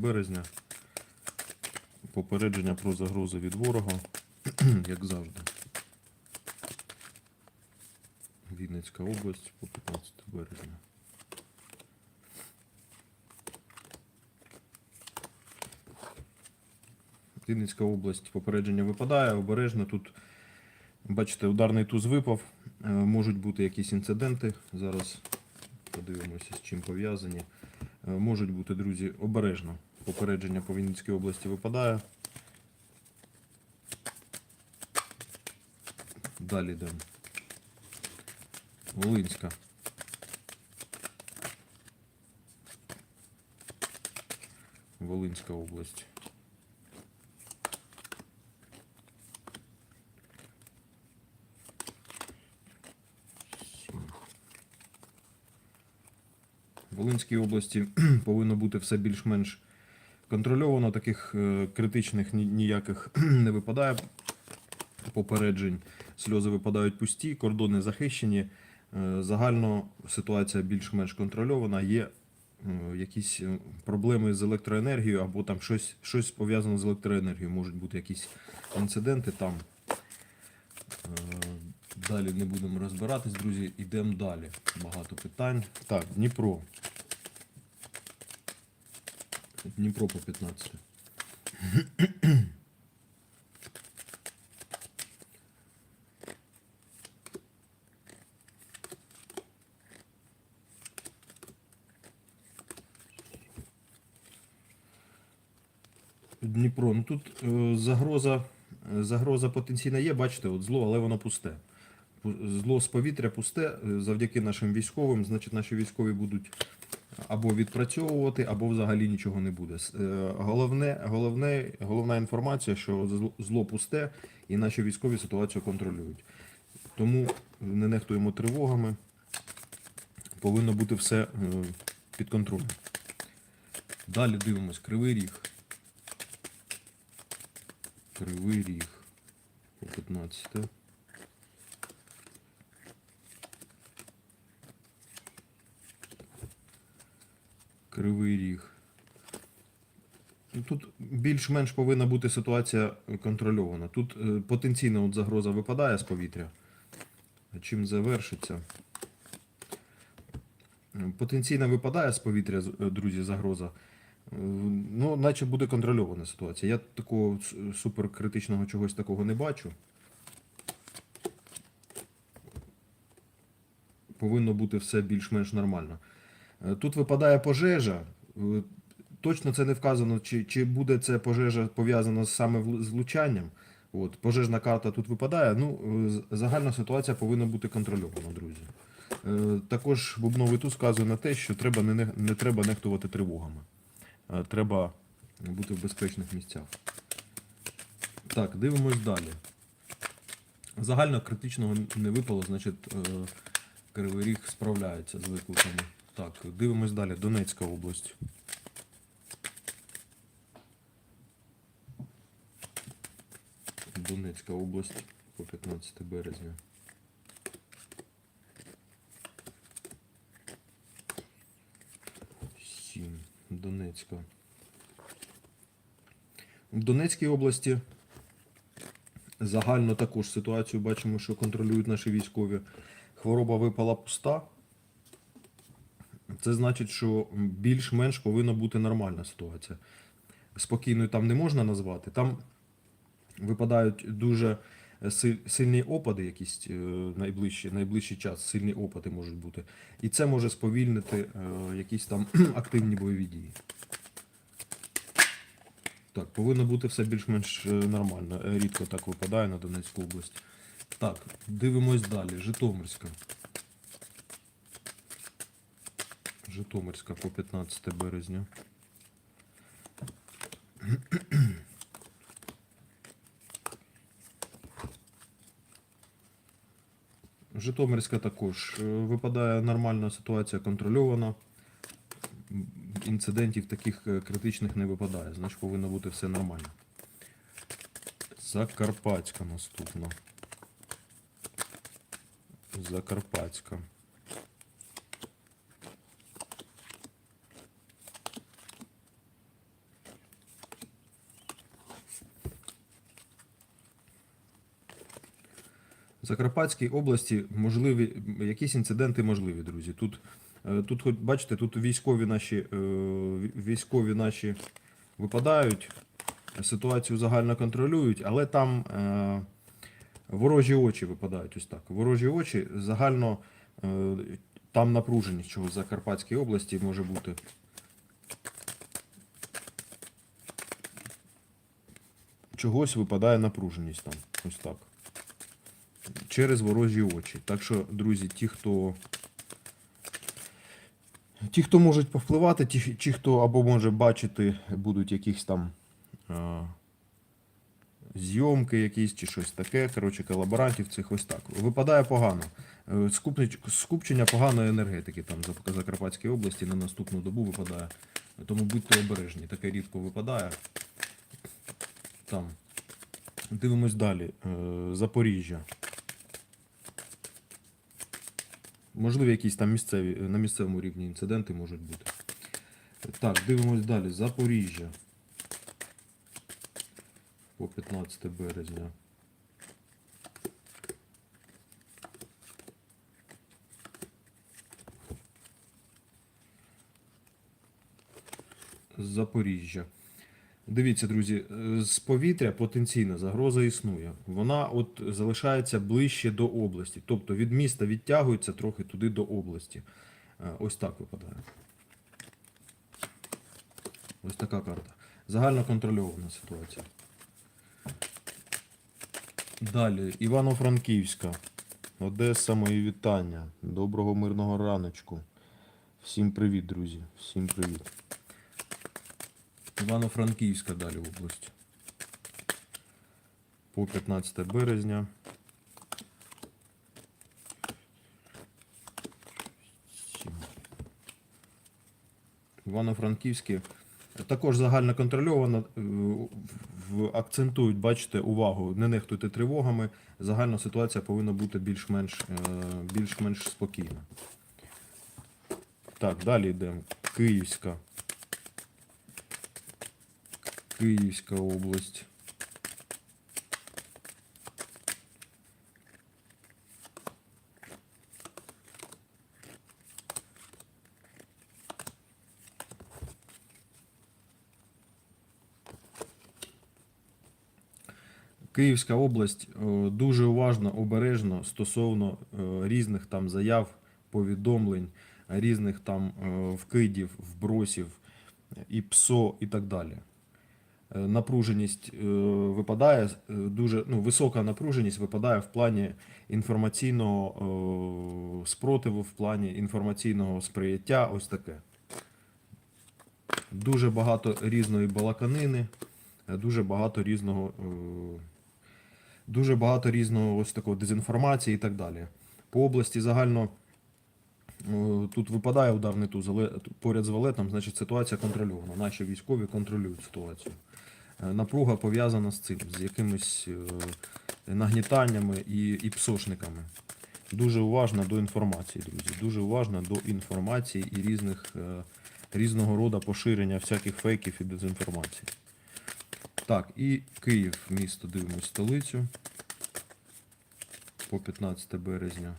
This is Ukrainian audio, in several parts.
березня. Попередження про загрози від ворога, як завжди. Вінницька область по 15 березня. Вінницька область попередження випадає, обережно тут. Бачите, ударний туз випав. Е, Можуть бути якісь інциденти. Зараз подивимося, з чим пов'язані. Е, Можуть бути, друзі, обережно. Попередження по Вінницькій області випадає. Далі йдемо. Волинська. Волинська область. В Волинській області повинно бути все більш-менш контрольовано. Таких е, критичних ніяких не випадає попереджень. Сльози випадають пусті, кордони захищені. Е, Загально ситуація більш-менш контрольована. Є е, якісь проблеми з електроенергією або там щось, щось пов'язане з електроенергією. Можуть бути якісь інциденти там. Далі не будемо розбиратись, друзі. Йдемо далі. Багато питань. Так, Дніпро. Дніпро по 15. Дніпро. Ну тут е, загроза, е, загроза потенційна є, бачите, от зло, але воно пусте. Зло з повітря пусте е, завдяки нашим військовим. Значить, наші військові будуть або відпрацьовувати, або взагалі нічого не буде. Е, Головне, головне, головна інформація, що зло- пусте і наші військові ситуацію контролюють. Тому не нехтуємо тривогами. Повинно бути все е, під контролем. Далі дивимось, кривий ріг. Кривий ріг по 15. Кривий ріг. Ну, Тут більш-менш повинна бути ситуація контрольована. Тут е, потенційна от загроза випадає з повітря. Чим завершиться? Потенційно випадає з повітря, е, друзі, загроза. Е, Ну, наче буде контрольована ситуація. Я такого суперкритичного чогось такого не бачу. Повинно бути все більш-менш нормально. Е, Тут випадає пожежа. Е, Точно це не вказано, чи, чи буде це пожежа пов'язана саме з влучанням. От, пожежна карта тут випадає. Ну, е, загальна ситуація повинна бути контрольована, друзі. Також бубновий туз вказує на те, що треба не, не- треба нехтувати тривогами. Треба бути в безпечних місцях. Так, дивимось далі. Загально критичного не випало, значить, Кривий Ріг справляється з викликами. Так, дивимось далі. Донецька область. Донецька область по 15 березня. Сім. Донецька. В Донецькій області загально також ситуацію бачимо, що контролюють наші військові. Хвороба випала пуста. Це значить, що більш-менш повинна бути нормальна ситуація. Спокійною там не можна назвати. Там випадають дуже сильні опади, якісь е, найближчий, найближчий час, сильні опади можуть бути. І це може сповільнити е, якісь там активні бойові дії. Так, повинно бути все більш-менш е, нормально. Рідко так випадає на Донецьку область. Так, дивимось далі. Житомирська. Житомирська по 15 березня. Житомирська також е, випадає нормальна ситуація, контрольована. Інцидентів таких е, критичних не випадає, значить повинно бути все нормально. Закарпатська наступна. Закарпатська. Закарпатській області можливі, якісь інциденти можливі, друзі. Тут, е, тут хоч бачите, тут військові наші, е, військові наші випадають, ситуацію загально контролюють, але там е, ворожі очі випадають ось так. Ворожі очі загально там напруженість чого в Закарпатській області може бути. Чогось випадає напруженість там. Ось так. Через ворожі очі. Так що, друзі, ті, хто. Ті, хто можуть повпливати, ті, ті, хто або може бачити, будуть якісь там е, зйомки якісь чи щось таке. Коротше, колаборантів цих ось так. Випадає погано. Е, Скупчення поганої енергетики там за Закарпатській області на наступну добу випадає. Тому будьте обережні, таке рідко випадає. Там. Дивимось далі. Е, Запоріжжя. Можливо, якісь там місцеві, на місцевому рівні інциденти можуть бути. Так, дивимось далі. Запоріжжя. По 15 березня. Запоріжжя. Дивіться, друзі, е, з повітря потенційна загроза існує. Вона от залишається ближче до області. Тобто від міста відтягується трохи туди до області. Е, Ось так випадає. Ось така карта. Загально контрольована ситуація. Далі, Івано-Франківська. Одеса, мої вітання. Доброго мирного раночку. Всім привіт, друзі. Всім привіт. Івано-Франківська далі область. По 15 березня. Івано-Франківське. Також загально контрольовано. е, Акцентують, бачите, увагу, не нехтуйте тривогами. Загальна ситуація повинна бути більш-менш е, більш-менш спокійна. Так, далі йдемо. Київська. Київська область. Київська область е, дуже уважно, обережно стосовно е, різних там заяв, повідомлень, різних там е, вкидів, вбросів і ПСО і так далі. Е, Напруженість е, випадає, е, дуже ну, висока напруженість випадає в плані інформаційного спротиву, в плані інформаційного сприяття. Ось таке. Дуже багато різної балаканини, дуже багато різного, дуже багато різного ось такого дезінформації і так далі. По області загально тут випадає ударний туз, але поряд з валетом, значить ситуація контрольована. Наші військові контролюють ситуацію. Е, Напруга пов'язана з цим, з якимись е, нагнітаннями і, і псошниками. Дуже уважно до інформації, друзі. Дуже уважно до інформації і різних, е, різного роду поширення всяких фейків і дезінформації. Так, і Київ, місто, дивимось столицю. По 15 березня.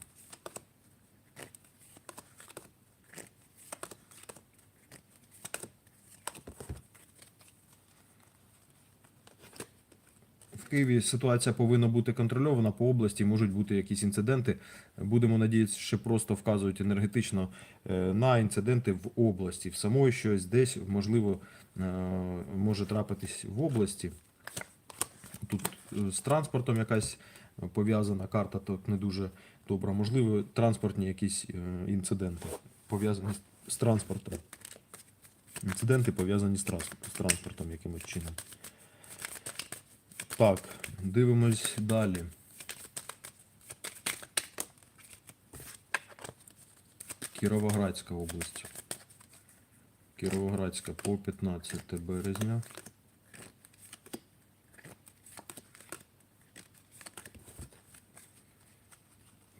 Києві ситуація повинна бути контрольована по області, можуть бути якісь інциденти. Будемо надіятися, що просто вказують енергетично е, на інциденти в області. В самої щось десь, можливо, е, може трапитись в області. Тут е, з транспортом якась пов'язана карта, так не дуже добра. Можливо, транспортні якісь інциденти пов'язані з транспортом. Інциденти пов'язані з транспортом якимось чином. Так, дивимось далі. Кіровоградська область. Кіровоградська по 15 березня.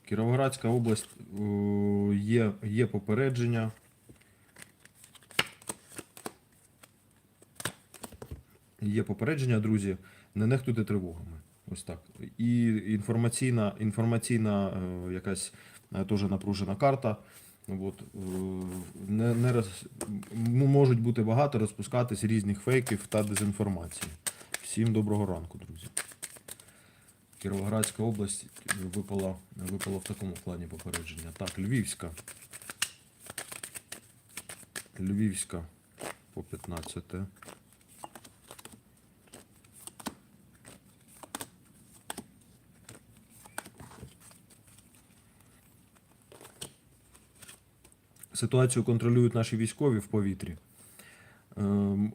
Кіровоградська область є, є попередження. Є попередження, друзі. Не нехтуйте тривогами. Ось так. І інформаційна, інформаційна е, якась е, теж напружена карта. От, е, не, не роз, можуть бути багато розпускатись різних фейків та дезінформації. Всім доброго ранку, друзі. Кіровоградська область випала, випала в такому плані попередження. Так, Львівська. Львівська по 15. Ситуацію контролюють наші військові в повітрі. Е,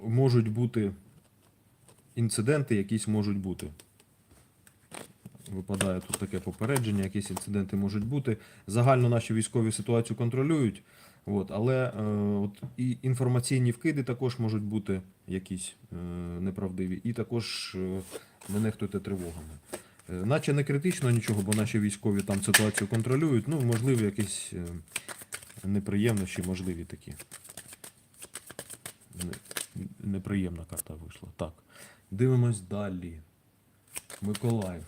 можуть бути інциденти, якісь можуть бути. Випадає тут таке попередження, якісь інциденти можуть бути. Загально наші військові ситуацію контролюють, от, але е, от, і інформаційні вкиди також можуть бути якісь е, неправдиві, і також е, не нехтуйте тривогами. Е, наче не критично нічого, бо наші військові там ситуацію контролюють. Ну, можливо, якісь неприємності, можливі такі. Неприємна карта вийшла. Так. Дивимось далі. Миколаїв.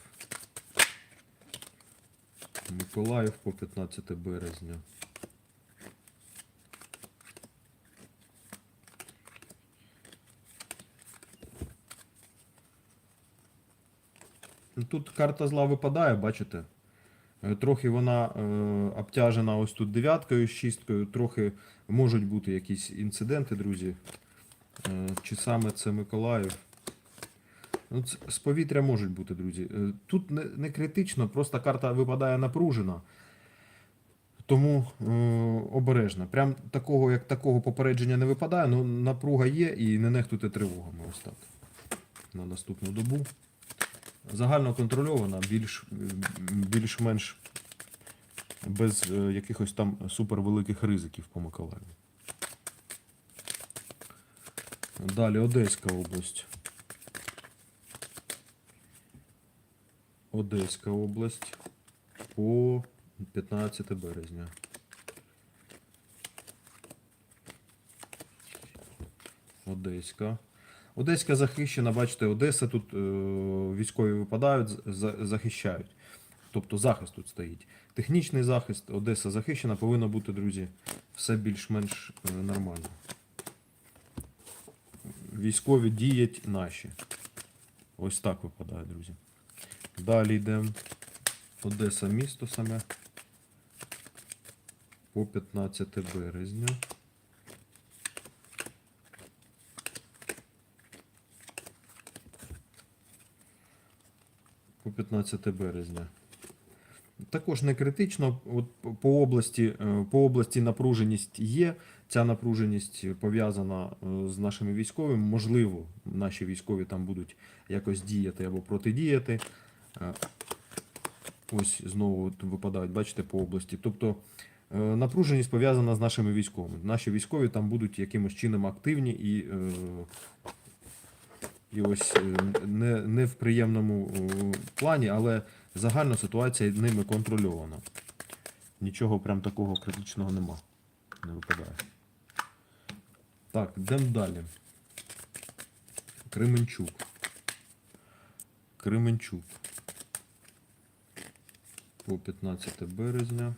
Миколаїв по 15 березня. Тут карта зла випадає, бачите? Е, Трохи вона е, обтяжена ось тут дев'яткою, шісткою, трохи можуть бути якісь інциденти, друзі. Е, чи саме це Миколаїв? Ну, з повітря можуть бути, друзі. Тут не, критично, просто карта випадає напружена. Тому е, обережно. Прям такого, як такого попередження не випадає, але напруга є і не нехтуйте тривогами. Ось так. На наступну добу. Загально контрольована, більш, більш-менш без е, якихось там супервеликих ризиків по Миколаєву. Далі Одеська область. Одеська область по 15 березня. Одеська. Одеська захищена, бачите, Одеса тут е, військові випадають, за- захищають. Тобто захист тут стоїть. Технічний захист, Одеса захищена, повинно бути, друзі, все більш-менш е, нормально. Військові діють наші. Ось так випадає, друзі. Далі йдемо. Одеса місто саме. По 15 березня. По 15 березня. Також не критично. От по- області, е, по області напруженість є. Ця напруженість пов'язана е, з нашими військовими. Можливо, наші військові там будуть якось діяти або протидіяти. Е, Ось знову випадають, бачите, по області. Тобто напруженість пов'язана з нашими військовими. Наші військові там будуть якимось чином активні і, і ось е, не, не в приємному плані, але загальна ситуація ними контрольована. Нічого прям такого критичного нема. Не випадає. Так, йдемо далі. Кременчук. Кременчук. По 15 березня.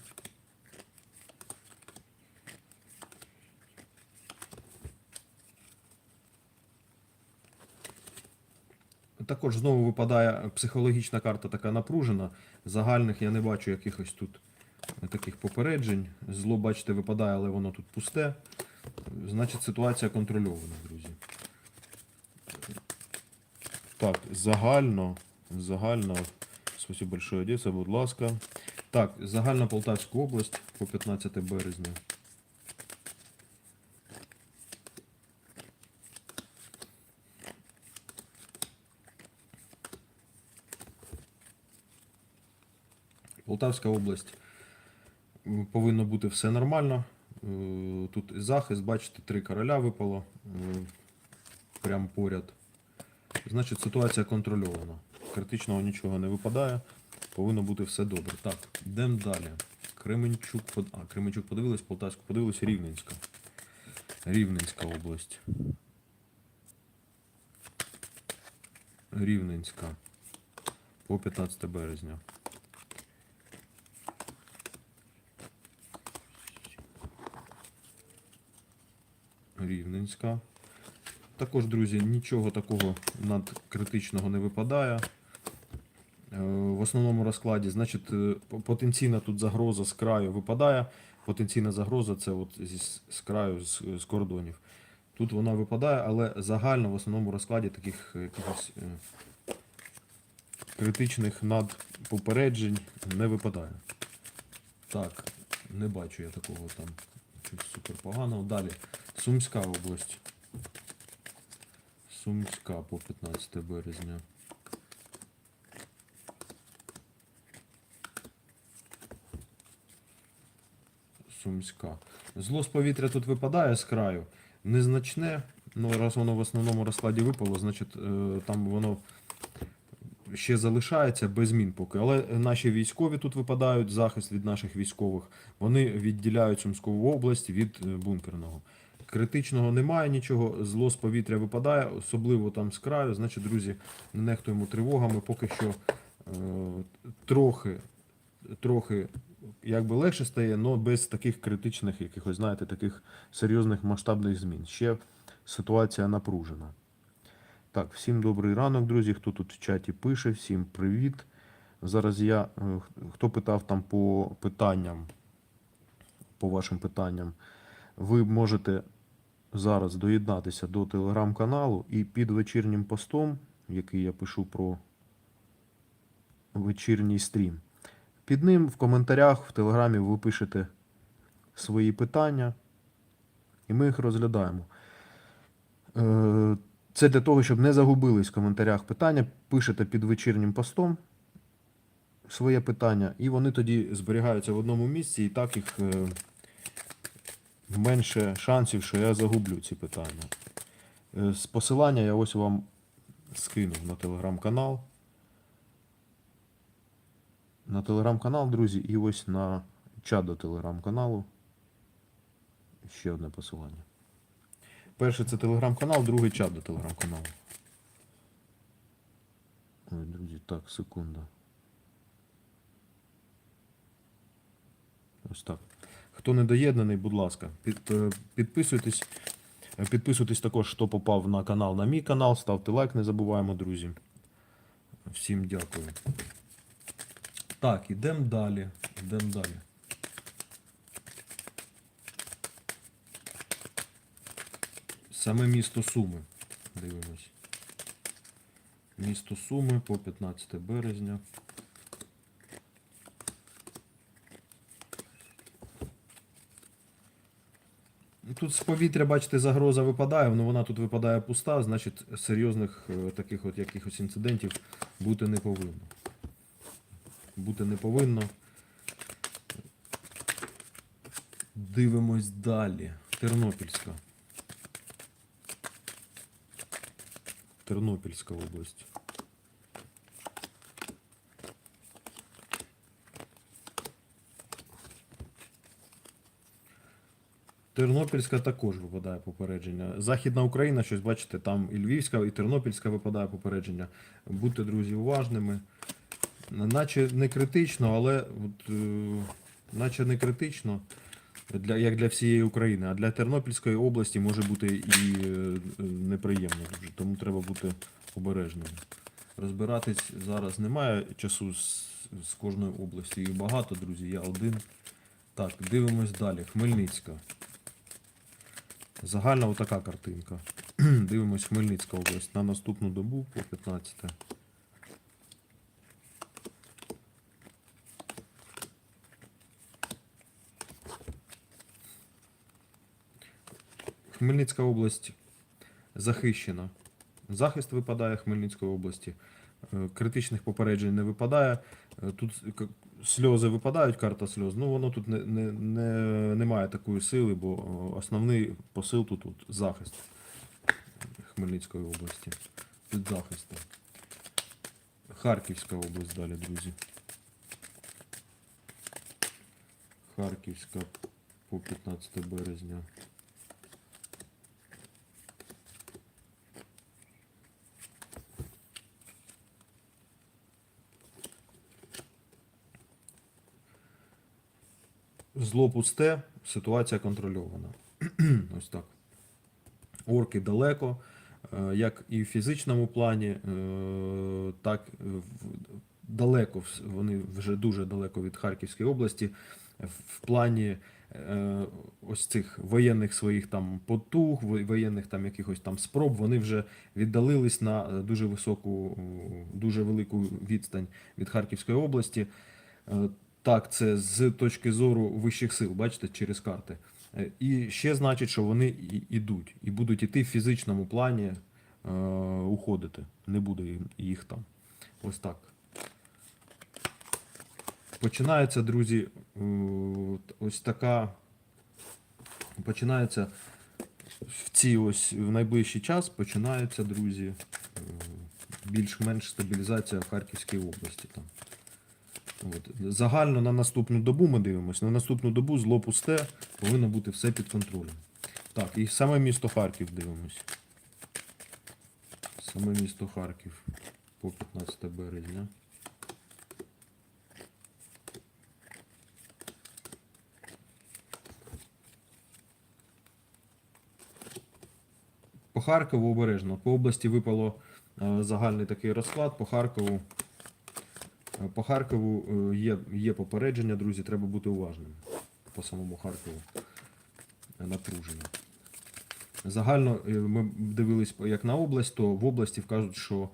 Також знову випадає психологічна карта така напружена. Загальних я не бачу якихось тут таких попереджень. Зло, бачите, випадає, але воно тут пусте. Значить, ситуація контрольована, друзі. Так, загально, загально. Спасибо большое, Одеса, будь ласка. Так, загальна Полтавська область по 15 березня. Полтавська область повинно бути все нормально. Е, Тут і захист, бачите, три короля випало е, прямо поряд. Значить, ситуація контрольована. Критичного нічого не випадає. Повинно бути все добре. Так, йдемо далі. Кременчук, а, Кременчук подивились, Полтавську подивились, Рівненська. Рівненська область. Рівненська. по 15 березня. Рівненська. Також, друзі, нічого такого надкритичного не випадає. Е, В основному розкладі, значить, е, потенційна тут загроза з краю випадає. Потенційна загроза це от з краю, з, з кордонів. Тут вона випадає, але загально в основному розкладі таких е, якихось критичних надпопереджень не випадає. Так, не бачу я такого там супер поганого. Далі. Сумська область. Сумська по 15 березня. Сумська. Зло з повітря тут випадає з краю. Незначне, ну раз воно в основному розкладі випало, значить е, там воно ще залишається без змін поки. Але наші військові тут випадають, захист від наших військових. Вони відділяють Сумську область від е, бункерного. Критичного немає нічого, зло з повітря випадає, особливо там з краю. Значить, друзі, не нехтуємо тривогами. Поки що е, трохи, трохи якби легше стає, але без таких критичних, якихось, знаєте, таких серйозних масштабних змін. Ще ситуація напружена. Так, всім добрий ранок, друзі. Хто тут в чаті пише, всім привіт. Зараз я, е, хто питав там по питанням, по вашим питанням, ви можете зараз доєднатися до телеграм-каналу і під вечірнім постом, який я пишу про вечірній стрім. Під ним в коментарях в телеграмі ви пишете свої питання, і ми їх розглядаємо. Це для того, щоб не загубились в коментарях питання. Пишете під вечірнім постом своє питання, і вони тоді зберігаються в одному місці, і так їх е, менше шансів, що я загублю ці питання. Е, З посилання я ось вам скинув на телеграм-канал. На телеграм-канал, друзі, і ось на чат до телеграм-каналу. Ще одне посилання. Перше це телеграм-канал, другий чат до телеграм-каналу. Ой, друзі, так, секунда. Ось так. Хто не доєднаний, будь ласка, під, е, підписуйтесь. Е, Підписуйтесь також, хто попав на канал, на мій канал, ставте лайк, не забуваємо, друзі. Всім дякую. Так, ідемо далі. Ідемо далі. Саме місто Суми. Дивимось. Місто Суми по 15 березня. Тут з повітря, бачите, загроза випадає, але вона тут випадає пуста, значить серйозних е, таких от якихось інцидентів бути не повинно. Бути не повинно. Дивимось далі. Тернопільська. Тернопільська область. Тернопільська також випадає попередження. Західна Україна, щось бачите, там і Львівська, і Тернопільська випадає попередження. Будьте, друзі, уважними. Наче не критично, але от, е, наче не критично, для, як для всієї України, а для Тернопільської області може бути і е, неприємно дуже, тому треба бути обережним. Розбиратись зараз немає часу з, з кожної області. Їх багато, друзі, я один. Так, дивимось далі. Хмельницька. Загальна отака картинка. Дивимось Хмельницька область на наступну добу по 15. Хмельницька область захищена. Захист випадає Хмельницької області. Е, Критичних попереджень не випадає. Е, Тут сльози випадають, карта сльоз. Ну воно тут не, не, не, немає такої сили, бо е, основний посил тут, тут захист Хмельницької області. Під захистом. Харківська область далі, друзі. Харківська по 15 березня. Зло пусте, ситуація контрольована. Ось так. Орки далеко, е, як і в фізичному плані, е, так далеко, вони вже дуже далеко від Харківської області. В плані е, ось цих воєнних своїх там потуг, воєнних там якихось там спроб, вони вже віддалились на дуже високу, дуже велику відстань від Харківської області. Так, це з точки зору вищих сил, бачите, через карти. Е, І ще значить, що вони ідуть, і будуть іти в фізичному плані е, уходити. Не буде їх там. Ось так. Починається, друзі, е, ось така. Починається в ці ось в найближчий час починається, друзі, е, більш-менш стабілізація в Харківській області. Там. От. Загально на наступну добу ми дивимося. На наступну добу зло пусте, повинно бути все під контролем. Так, і саме місто Харків дивимось. Саме місто Харків по 15 березня. По Харкову обережно. По області випало е, загальний такий розклад. По Харкову, по Харкову е, є, є попередження, друзі, треба бути уважним. По самому Харкову е, напруження. Загально е, ми дивились як на область, то в області вкажуть, що е,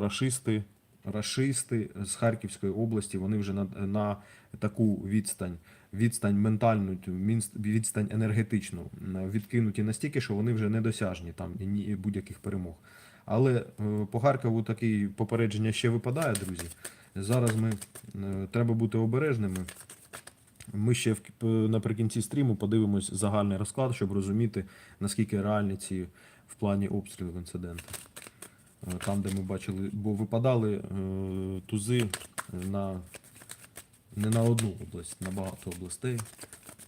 рашисти, рашисти з Харківської області вони вже на, на таку відстань, відстань ментальну, відстань енергетичну відкинуті настільки, що вони вже недосяжні там будь-яких перемог. Але е, по Харкову таке попередження ще випадає, друзі. Зараз ми е, треба бути обережними. Ми ще в, наприкінці стріму подивимось загальний розклад, щоб розуміти, наскільки реальні ці в плані обстрілів інциденти. Е, Там, де ми бачили, бо випадали е, тузи на не на одну область, на багато областей.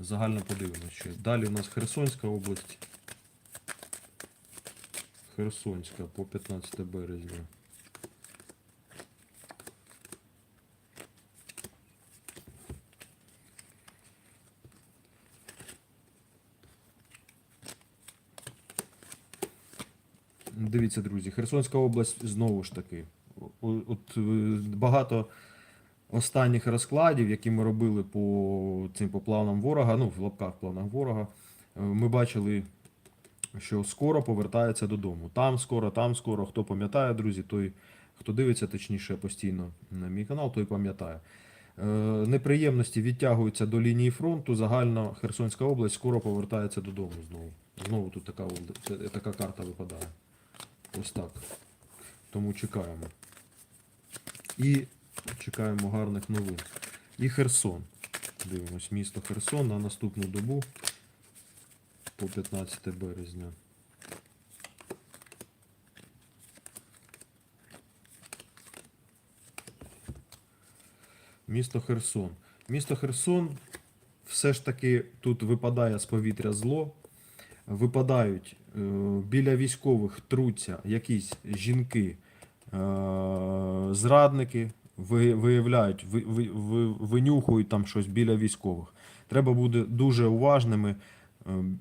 Загально подивимося. Далі у нас Херсонська область. Херсонська по 15 березня. Дивіться, друзі, Херсонська область знову ж таки. От е, багато останніх розкладів, які ми робили по цим по планам ворога, ну в лапках планах ворога, е, ми бачили, що скоро повертається додому. Там скоро, там скоро. Хто пам'ятає, друзі, той, хто дивиться точніше постійно на мій канал, той пам'ятає. Е, Неприємності відтягуються до лінії фронту. Загально Херсонська область скоро повертається додому знову. Знову тут така, така карта випадає. Ось так. Тому чекаємо. І чекаємо гарних новин. І Херсон. Дивимось, місто Херсон на наступну добу по 15 березня. Місто Херсон. Місто Херсон все ж таки тут випадає з повітря зло. Випадають е, біля військових труться якісь жінки, е, зрадники, ви- виявляють, ви, ви, ви, винюхують там щось біля військових. Треба бути дуже уважними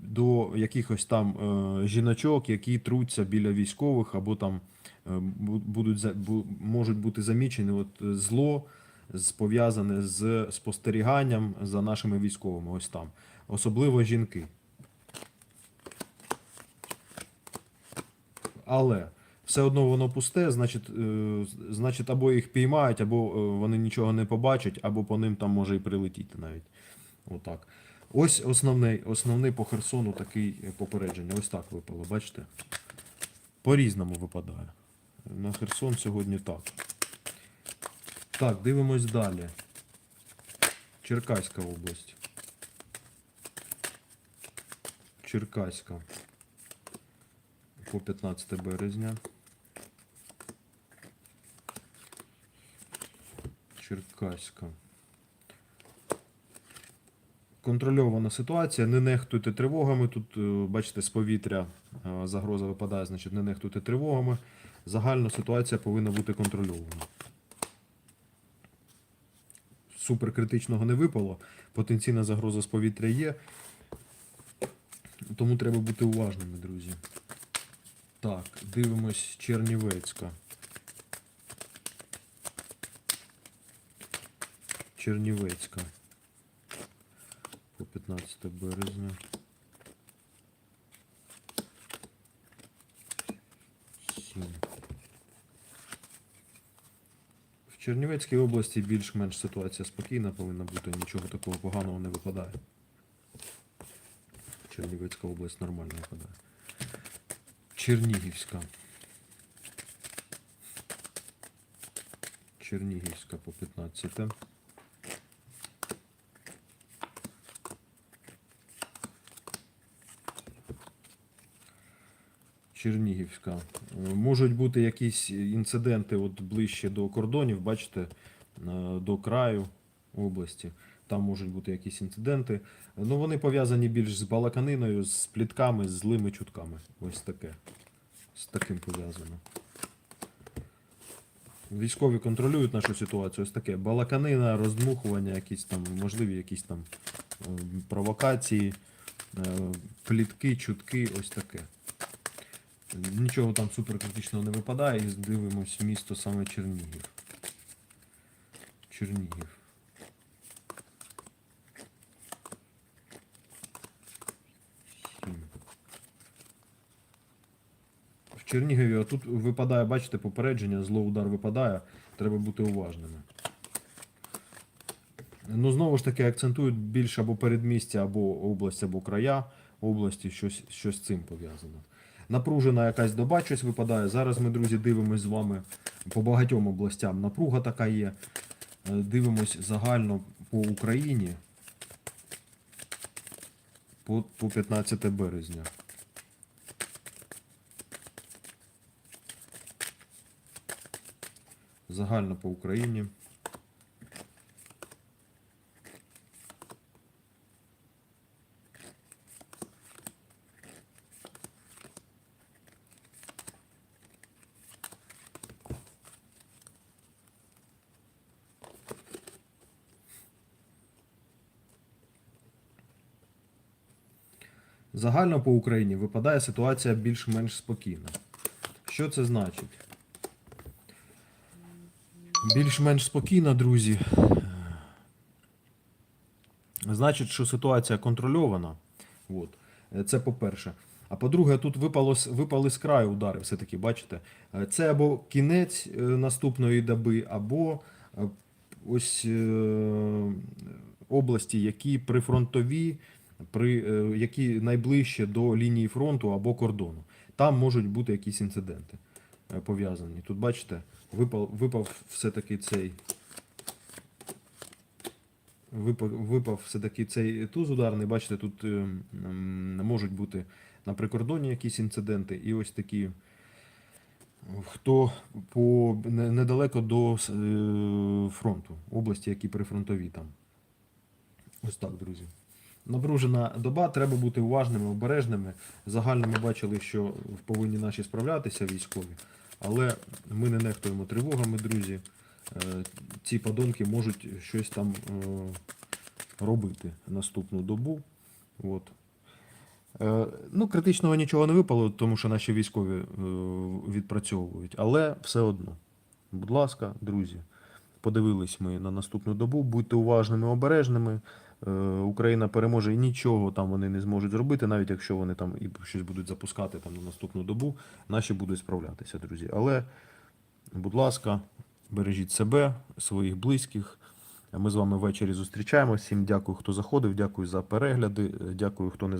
до якихось там е, жіночок, які труться біля військових, або там е, будуть, можуть бути замічені от, е, зло пов'язане з спостеріганням за нашими військовими. Ось там. Особливо жінки. Але все одно воно пусте, значить, е, значить, або їх піймають, або е, вони нічого не побачать, або по ним там може і прилетіти навіть. Отак. Ось основний, основний по Херсону такий е, попередження. Ось так випало, бачите? По-різному випадає. На Херсон сьогодні так. Так, дивимось далі. Черкаська область. Черкаська по 15 березня. Черкаська. Контрольована ситуація. Не нехтуйте тривогами. Тут, е, бачите, з повітря е, загроза випадає, значить, не нехтуйте тривогами. Загальна ситуація повинна бути контрольована. суперкритичного не випало. Потенційна загроза з повітря є. Тому треба бути уважними, друзі. Так, дивимось Чернівецька. Чернівецька. По 15 березня. В Чернівецькій області більш-менш ситуація спокійна повинна бути, нічого такого поганого не випадає. Чернівецька область нормально випадає. Чернігівська. Чернігівська по 15. Чернігівська. Е, Можуть бути якісь інциденти от ближче до кордонів, бачите, е, до краю області. Там можуть бути якісь інциденти. Ну, вони пов'язані більш з балаканиною, з плітками, з злими чутками. Ось таке. З таким пов'язано. Військові контролюють нашу ситуацію. Ось таке. Балаканина, роздмухування, якісь там, можливі якісь там е, провокації, е, плітки, чутки, ось таке. Нічого там суперкритичного не випадає і дивимось місто саме Чернігів. Чернігів. В Чернігові тут випадає, бачите, попередження, зло удар випадає, треба бути уважними. Ну, знову ж таки, акцентують більше або передмістя, або область, або края області, щось, щось з цим пов'язано. Напружена якась доба, щось випадає. Зараз ми, друзі, дивимось з вами по багатьом областям. Напруга така є. Е, Дивимось загально по Україні по 15 березня. Загально по Україні. Загально по Україні випадає ситуація більш-менш спокійна. Що це значить? Більш-менш спокійна, друзі. Значить, що ситуація контрольована. От. Це по-перше. А по-друге, тут випало, випали з краю удари, все-таки, бачите? Це або кінець е, наступної доби, або е, ось е, області, які прифронтові, при, е, які найближче до лінії фронту або кордону. Там можуть бути якісь інциденти е, пов'язані. Тут, бачите, випав, випав все-таки цей. Випав, все-таки цей туз ударний. Бачите, тут е, можуть бути на прикордоні якісь інциденти, і ось такі. Хто по недалеко до е, фронту, області, які прифронтові там. Ось так, друзі. Напружена доба, треба бути уважними, обережними. Загально ми бачили, що повинні наші справлятися військові, але ми не нехтуємо тривогами, друзі. Е, Ці подонки можуть щось там е, робити наступну добу. От. Е, Ну, критичного нічого не випало, тому що наші військові відпрацьовують, але все одно. Будь ласка, друзі, подивились ми на наступну добу. Будьте уважними, обережними. Е, Україна переможе і нічого там вони не зможуть зробити, навіть якщо вони там і щось будуть запускати там на наступну добу, наші будуть справлятися, друзі. Але, будь ласка, бережіть себе, своїх близьких. Ми з вами ввечері зустрічаємося. Всім дякую, хто заходив, дякую за перегляди, дякую, хто не